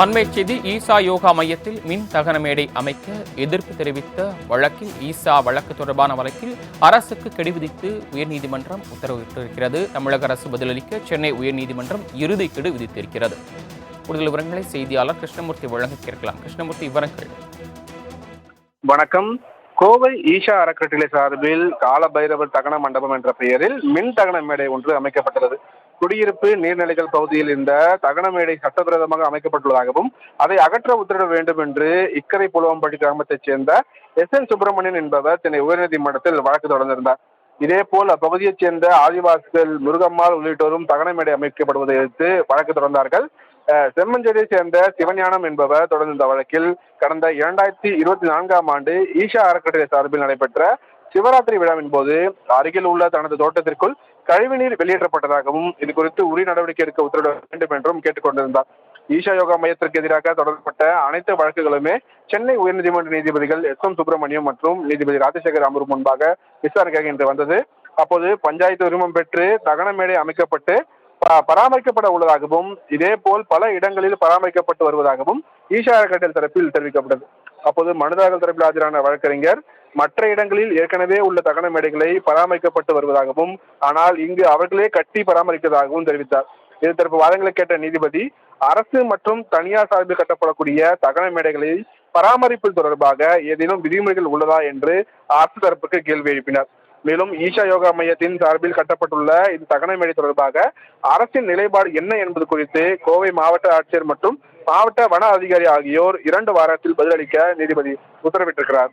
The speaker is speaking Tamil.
அண்மை செய்தி ஈசா யோகா மையத்தில் மின் தகன மேடை அமைக்க எதிர்ப்பு தெரிவித்த வழக்கில் ஈசா வழக்கு தொடர்பான வழக்கில் அரசுக்கு கெடு விதித்து உயர்நீதிமன்றம் உத்தரவிட்டிருக்கிறது. தமிழக அரசு பதிலளிக்க சென்னை உயர்நீதிமன்றம் இறுதி கெடு விதித்திருக்கிறது. கூடுதல் விவரங்களை செய்தியாளர் கிருஷ்ணமூர்த்தி வழங்க கேட்கலாம். கிருஷ்ணமூர்த்தி விவரங்கள். வணக்கம். கோவை ஈஷா அறக்கட்டளை சார்பில் கால பைரவர் தகன மண்டபம் என்ற பெயரில் மின் தகன மேடை ஒன்று அமைக்கப்பட்டுள்ளது. குடியிருப்பு நீர்நிலைகள் பகுதியில் இந்த தகனமேடை சட்டவிரோதமாக அமைக்கப்பட்டுள்ளதாகவும் அதை அகற்ற உத்தரவிட வேண்டும் என்று இக்கரை புலவம்பட்டி கிராமத்தைச் சேர்ந்த எஸ் என் சுப்பிரமணியன் என்பவர் சென்னை உயர்நீதிமன்றத்தில் வழக்கு தொடர்ந்திருந்தார். இதேபோல் அப்பகுதியைச் சேர்ந்த ஆதிவாசிகள் முருகம்மாள் உள்ளிட்டோரும் தகனமேடை அமைக்கப்படுவதை எதிர்த்து வழக்கு தொடர்ந்தார்கள். அஹ் செம்மஞ்சேரியை சேர்ந்த சிவஞானம் என்பவர் தொடர்ந்த வழக்கில் கடந்த இரண்டாயிரத்தி இருபத்தி நான்காம் ஆண்டு ஈஷா அறக்கட்டளை சார்பில் நடைபெற்ற சிவராத்திரி விழாவின் போது அருகில் உள்ள தனது தோட்டத்திற்குள் கழிவுநீர் வெளியேற்றப்பட்டதாகவும் இது குறித்து உரிய நடவடிக்கை எடுக்க உத்தரவிட வேண்டும் என்றும் கேட்டுக்கொண்டிருந்தார். ஈஷா யோகா மையத்திற்கு எதிராக தொடரப்பட்ட அனைத்து வழக்குகளுமே சென்னை உயர்நீதிமன்ற நீதிபதிகள் எஸ் எம் சுப்பிரமணியம் மற்றும் நீதிபதி ராஜசேகர் அமர்வு முன்பாக விசாரணைக்காக இன்று வந்தது. அப்போது பஞ்சாயத்து உரிமம் பெற்று தகன மேடை அமைக்கப்பட்டு பராமரிக்கப்பட உள்ளதாகவும் இதேபோல் பல இடங்களில் பராமரிக்கப்பட்டு வருவதாகவும் ஈஷா அறக்கட்டளை தரப்பில் தெரிவிக்கப்பட்டது. அப்போது மனுதாரர்கள் தரப்பில் ஆஜரான வழக்கறிஞர் மற்ற இடங்களில் ஏற்கனவே உள்ள தகன மேடைகளை பராமரிக்கப்பட்டு வருவதாகவும் ஆனால் இங்கு அவர்களே கட்டி பராமரிப்பதாகவும் தெரிவித்தார். இது தரப்பு வாதங்களை கேட்ட நீதிபதி அரசு மற்றும் தனியார் சார்பில் கட்டப்படக்கூடிய தகன மேடைகளை பராமரிப்பு தொடர்பாக ஏதேனும் விதிமுறைகள் உள்ளதா என்று அரசு தரப்புக்கு கேள்வி எழுப்பினார். மேலும் ஈஷா யோகா மையத்தின் சார்பில் கட்டப்பட்டுள்ள இந்த தகன மேடை தொடர்பாக அரசின் நிலைப்பாடு என்ன என்பது குறித்து கோவை மாவட்ட ஆட்சியர் மற்றும் மாவட்ட வன அதிகாரி ஆகியோர் இரண்டு வாரத்தில் பதிலளிக்க நீதிபதி உத்தரவிட்டிருக்கிறார்.